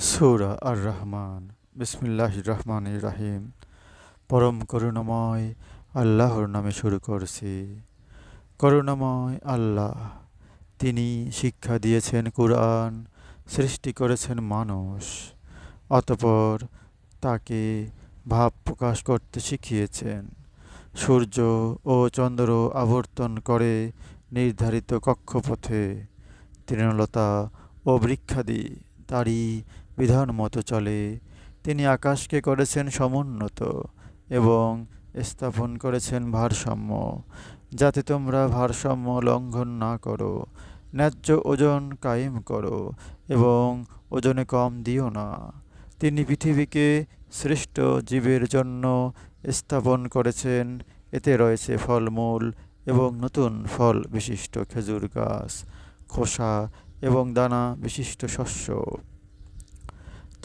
সৌরা আর রহমান বিসমিল্লাহ রহমান রাহিম। পরম করুণাময় আল্লাহর নামে শুরু করছি। করুণাময় আল্লাহ, তিনি শিক্ষা দিয়েছেন কোরআন, সৃষ্টি করেছেন মানুষ, অতপর তাকে ভাব প্রকাশ করতে শিখিয়েছেন। সূর্য ও চন্দ্র আবর্তন করে নির্ধারিত কক্ষপথে তৃণলতা ও বৃক্ষাদি, তারই বিধান মতো চলে। তিনি আকাশকে করেছেন সমুন্নত এবং স্থাপন করেছেন ভারসাম্য। যাতে তোমরা ভারসাম্য লঙ্ঘন না করো, ন্যায্য ওজন কায়েম করো এবং ওজনে কম দিও না। তিনি পৃথিবীকে সৃষ্ট জীবের জন্য স্থাপন করেছেন। এতে রয়েছে ফলমূল এবং নতুন ফল বিশিষ্ট খেজুর গাছ, খোসা এবং দানা বিশিষ্ট শস্য।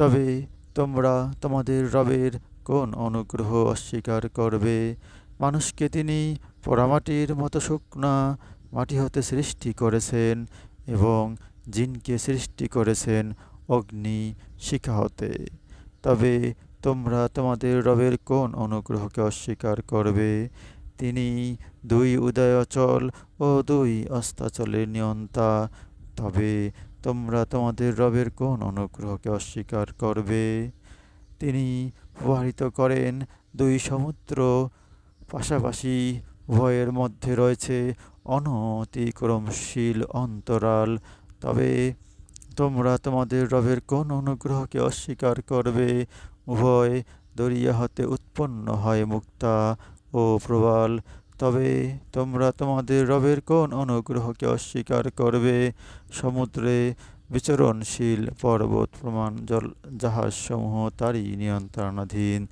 তবে তোমরা তোমাদের রবের কোন অনুগ্রহ অস্বীকার করবে? মানুষকে তিনি পোড়ামাটির মতো শুকনা মাটি হতে সৃষ্টি করেছেন এবং জিনকে সৃষ্টি করেছেন অগ্নি শিখা হতে। তবে তোমরা তোমাদের রবের কোন অনুগ্রহকে অস্বীকার করবে? তিনি দুই উদয়াচল ও দুই অস্তাচলের নিয়ন্তা। তবে তোমরা তোমাদের রবের কোন অনুগ্রহকে অস্বীকার করবে? তিনি প্রবাহিত করেন দুই সমুদ্র, পাশাপাশি উভয়ের মধ্যে রয়েছে অনতিক্রমশীল অন্তরাল। তবে তোমরা তোমাদের রবের কোন অনুগ্রহকে অস্বীকার করবে? উভয় দরিয়া হতে উৎপন্ন হয় মুক্তা ও প্রবাল। তবে তোমরা তোমাদের রবের কোন অনুগ্রহকে অস্বীকার করবে? সমুদ্রে বিচরণশীল পর্বত প্রমাণ জল, জাহাজসমূহ তারই নিয়ন্ত্রণাধীন।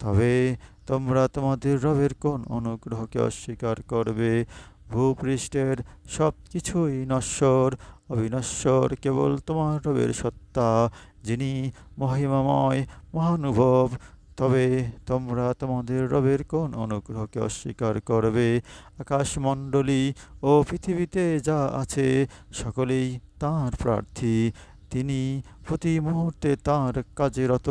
তবে তোমরা তোমাদের রবের কোন অনুগ্রহকে অস্বীকার করবে? ভূপৃষ্ঠের সব কিছুই নশ্বর, অবিনশ্বর, কেবল তোমার রবের সত্তা, যিনি মহিমাময়, মহানুভব তবে তোমরা তোমাদের রবের কোন অনুগ্রহকে অস্বীকার করবে? আকাশমণ্ডলী ও পৃথিবীতে যা আছে, সকলেই তাঁর প্রার্থী। তিনি প্রতি মুহূর্তে তাঁর কাজে রত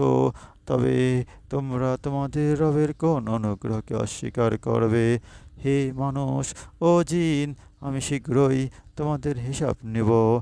তবে তোমরা তোমাদের রবের কোন অনুগ্রহকে অস্বীকার করবে? হে মানুষ ও জিন, আমি শীঘ্রই তোমাদের হিসাব নেব।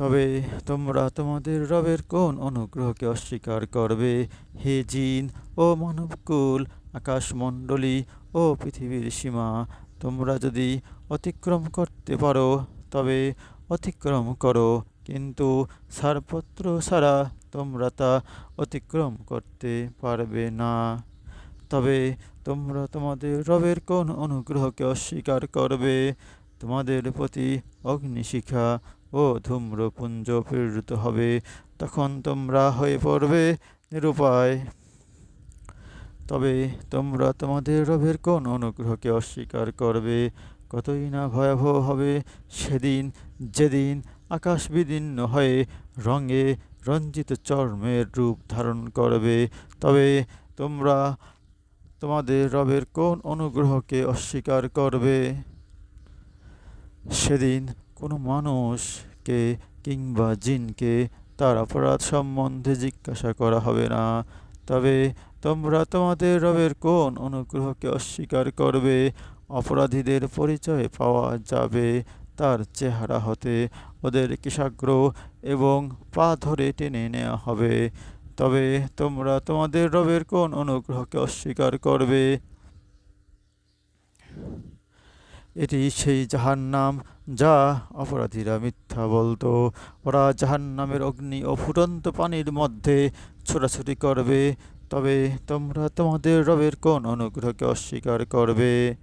তবে তোমরা তোমাদের রবের কোন অনুগ্রহকে অস্বীকার করবে? হে জিন ও মানবকুল, আকাশমণ্ডলী ও পৃথিবীর সীমা, তোমরা যদি অতিক্রম করতে পারো, তবে অতিক্রম করো। কিন্তু ছাড়পত্র ছাড়া তোমরা তা অতিক্রম করতে পারবে না। তবে তোমরা তোমাদের রবের কোন অনুগ্রহকে অস্বীকার করবে? তোমাদের প্রতি অগ্নিশিখা ও ধূম্রপুঞ্জ প্রেরিত হবে, তখন তোমরা হয়ে পড়বে নিরুপায়। তবে তোমরা তোমাদের রবের কোন অনুগ্রহকে অস্বীকার করবে? কতই না ভয়াবহ হবে সেদিন, যেদিন আকাশ বিদীর্ণ হয়ে রঙে রঞ্জিত চর্মের রূপ ধারণ করবে। তবে তোমরা তোমাদের রবের কোন অনুগ্রহকে অস্বীকার করবে? সেদিন কোনো মানুষকে কিংবা জিনকে তার অপরাধ সম্বন্ধে জিজ্ঞাসা করা হবে না। তবে তোমরা তোমাদের রবের কোন অনুগ্রহকে অস্বীকার করবে? অপরাধীদের পরিচয় পাওয়া যাবে তার চেহারা হতে। ওদের কৃষাগ্র এবং পা ধরে টেনে নেওয়া হবে। তবে তোমরা তোমাদের রবের কোন অনুগ্রহকে অস্বীকার করবে? এটি সেই জাহান্নাম যা অপরাধীরা মিথ্যা বলতো। ওরা জাহান্নামের অগ্নি ও ফুটন্ত পানির মধ্যে ছোটাছুটি করবে। তবে তোমরা তোমাদের রবের কোন অনুগ্রহকে অস্বীকার করবে?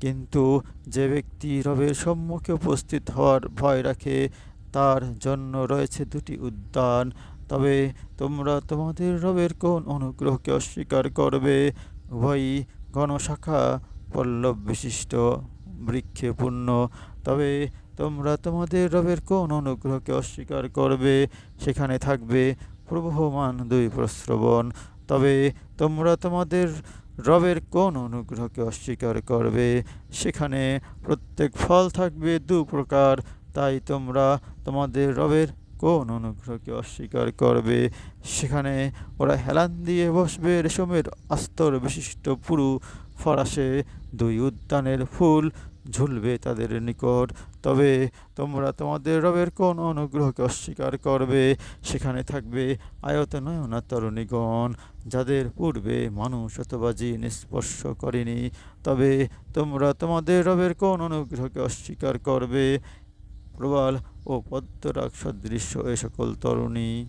কিন্তু যে ব্যক্তি রবের সম্মুখে উপস্থিত হওয়ার ভয় রাখে, তার জন্য রয়েছে দুটি উদ্যান। তবে তোমরা তোমাদের রবের কোন অনুগ্রহকে অস্বীকার করবে? উভয়ই গণশাখা পল্লব বিশিষ্ট। বৃক্ষে পূর্ণ তবে তোমরা তোমাদের রবের কোন অনুগ্রহকে অস্বীকার করবে? সেখানে থাকবে প্রবহমান দুই প্রশ্রবণ তবে তোমরা তোমাদের রবের কোন অনুগ্রহকে অস্বীকার করবে? সেখানে প্রত্যেক ফল থাকবে দু প্রকার। তাই তোমরা তোমাদের রবের কোন অনুগ্রহকে অস্বীকার করবে? সেখানে ওরা হেলান দিয়ে বসবে। রেশমের আস্তর বিশিষ্ট পুরু ফরাসে দুই উদ্যানের ফুল ঝুলবে তাদের নিকট। তবে তোমরা তোমাদের রবের কোন অনুগ্রহকে অস্বীকার করবে? সেখানে থাকবে আয়তনয়না তরুণীগণ যাদের পূর্বে মানুষ অথবা জিন স্পর্শ করেনি। তবে তোমরা তোমাদের রবের কোন অনুগ্রহকে অস্বীকার করবে? প্রবাল ও পদ্মরাগ সদৃশ্য এ সকল তরুণী।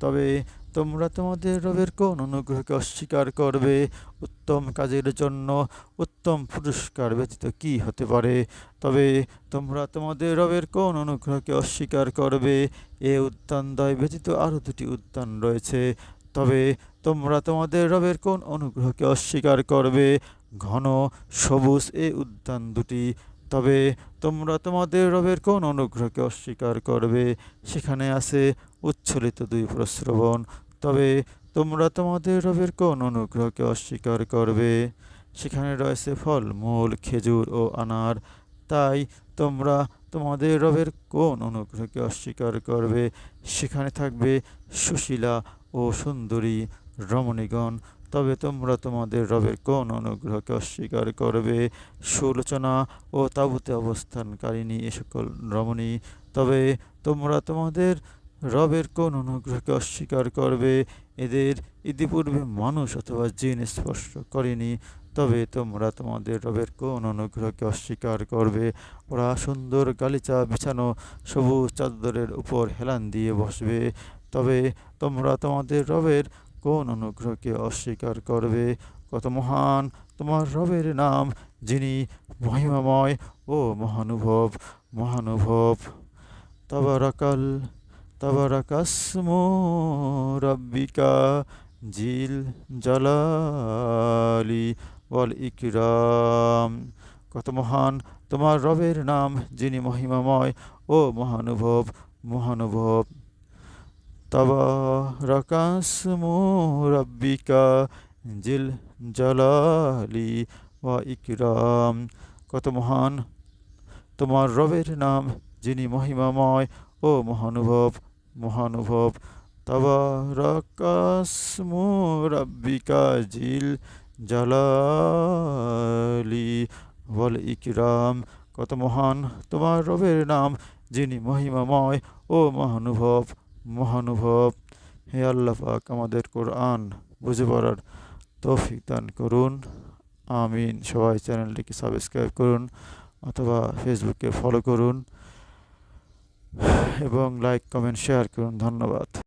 তবে তোমরা তোমাদের রবের কোন অনুগ্রহকে অস্বীকার করবে? উত্তম কাজের জন্য উত্তম পুরস্কার ব্যতীত কি হতে পারে? তবে তোমরা তোমাদের রবের কোন অনুগ্রহকে অস্বীকার করবে? এ উদ্যানদ্বয় ব্যতীত আরও দুটি উদ্যান রয়েছে। তবে তোমরা তোমাদের রবের কোন অনুগ্রহকে অস্বীকার করবে? ঘন, সবুজ এ উদ্যান দুটি। তবে তোমরা তোমাদের রবের কোন অনুগ্রহকে অস্বীকার করবে? সেখানে আছে উচ্ছলিত দুই প্রশ্রবণ। তবে তোমরা তোমাদের রবের কোন অনুগ্রহকে অস্বীকার করবে? সেখানে রয়েছে ফল, মূল, খেজুর ও আনার। তাই তোমরা তোমাদের রবের কোন অনুগ্রহকে অস্বীকার করবে? সেখানে থাকবে সুশীলা ও সুন্দরী রমণীগণ। তবে তোমরা তোমাদের রবের কোন অনুগ্রহকে অস্বীকার করবে? সুলোচনা ও তাবুতে অবস্থানকারিণী এ সকল রমণী। তবে তোমরা তোমাদের রবের কোন অনুগ্রহকে অস্বীকার করবে? এদের ইতিপূর্বে মানুষ অথবা জিন স্পর্শ করেনি। তবে তোমরা তোমাদের রবের কোন অনুগ্রহকে অস্বীকার করবে? ওরা সুন্দর গালিচা বিছানো, সবুজ চাদরের উপর হেলান দিয়ে বসবে। তবে তোমরা তোমাদের রবের কোন অনুগ্রহকে অস্বীকার করবে? কত মহান তোমার রবের নাম, যিনি মহিমাময় ও মহানুভব মহানুভব। তাবারাকাল, তাবারাকাসমু রাব্বিকা জিল জালালি ওয়াল ইকরাম। কত মহান তোমার রবের নাম, যিনি মহিমাময় ও মহানুভব মহানুভব। তাবারাকাসমু রাব্বিকা জিল জালালি ওয়া ইকরাম। কত মহান তোমার রবের নাম, যিনি মহিমাময় ও মহানুভব মহানুভব। তাবারাকাসমু রাব্বিকা জিল জালালি ওয়াল ইকরাম। কত মহান তোমার রবের নাম, যিনি মহিমাময় ও মহানুভব। মহানুভব, হে আল্লাহ পাক আমাদের কোরআন বুঝে পড়ার তৌফিক দান করুন। আমিন। সবাই চ্যানেলটিকে সাবস্ক্রাইব করুন অথবা ফেসবুকে ফলো করুন এবং লাইক, কমেন্ট, শেয়ার করুন। ধন্যবাদ।